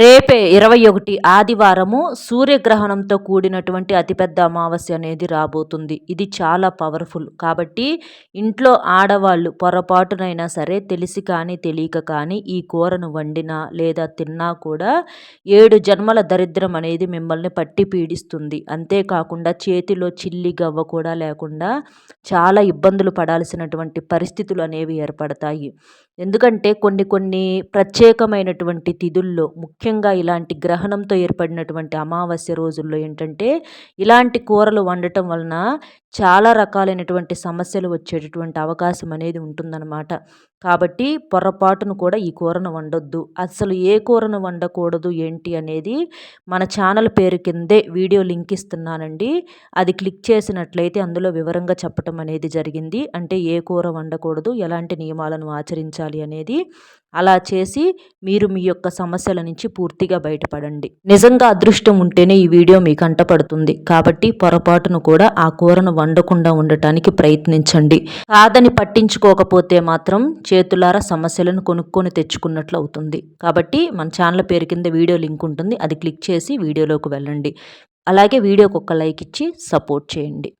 రేపే ఇరవై ఒకటి ఆదివారము సూర్యగ్రహణంతో కూడినటువంటి అతిపెద్ద అమావాస్య అనేది రాబోతుంది. ఇది చాలా పవర్ఫుల్. కాబట్టి ఇంట్లో ఆడవాళ్ళు పొరపాటునైనా సరే తెలిసి కానీ తెలియక కానీ ఈ కూరను వండినా లేదా తిన్నా కూడా ఏడు జన్మల దరిద్రం అనేది మిమ్మల్ని పట్టి పీడిస్తుంది. అంతేకాకుండా చేతిలో చిల్లి గవ్వ కూడా లేకుండా చాలా ఇబ్బందులు పడాల్సినటువంటి పరిస్థితులు అనేవి ఏర్పడతాయి. ఎందుకంటే కొన్ని కొన్ని ప్రత్యేకమైనటువంటి తిథుల్లో ముఖ్యంగా ఇలాంటి గ్రహణంతో ఏర్పడినటువంటి అమావాస్య రోజుల్లో ఏంటంటే ఇలాంటి కూరలు వండటం వలన చాలా రకాలైనటువంటి సమస్యలు వచ్చేటటువంటి అవకాశం అనేది ఉంటుందన్నమాట. కాబట్టి పొరపాటును కూడా ఈ కూరను వండొద్దు. అసలు ఏ కూరను వండకూడదు ఏంటి అనేది మన ఛానల్ పేరు కిందే వీడియో లింక్ ఇస్తున్నానండి. అది క్లిక్ చేసినట్లయితే అందులో వివరంగా చెప్పటం అనేది జరిగింది. అంటే ఏ కూర వండకూడదు ఎలాంటి నియమాలను ఆచరించాలి అనేది అలా చేసి మీరు మీ యొక్క సమస్యల నుంచి పూర్తిగా బయటపడండి. నిజంగా అదృష్టం ఉంటేనే ఈ వీడియో మీకు కంటపడుతుంది కాబట్టి పొరపాటును కూడా ఆ కూరను వండకుండా ఉండటానికి ప్రయత్నించండి. కాదని పట్టించుకోకపోతే మాత్రం చేతులారా సమస్యలను కొనుక్కొని తెచ్చుకున్నట్లు అవుతుంది. కాబట్టి మన ఛానల్ పేరు కింద వీడియో లింక్ ఉంటుంది. అది క్లిక్ చేసి వీడియోలోకి వెళ్ళండి. అలాగే వీడియోకి ఒక లైక్ ఇచ్చి సపోర్ట్ చేయండి.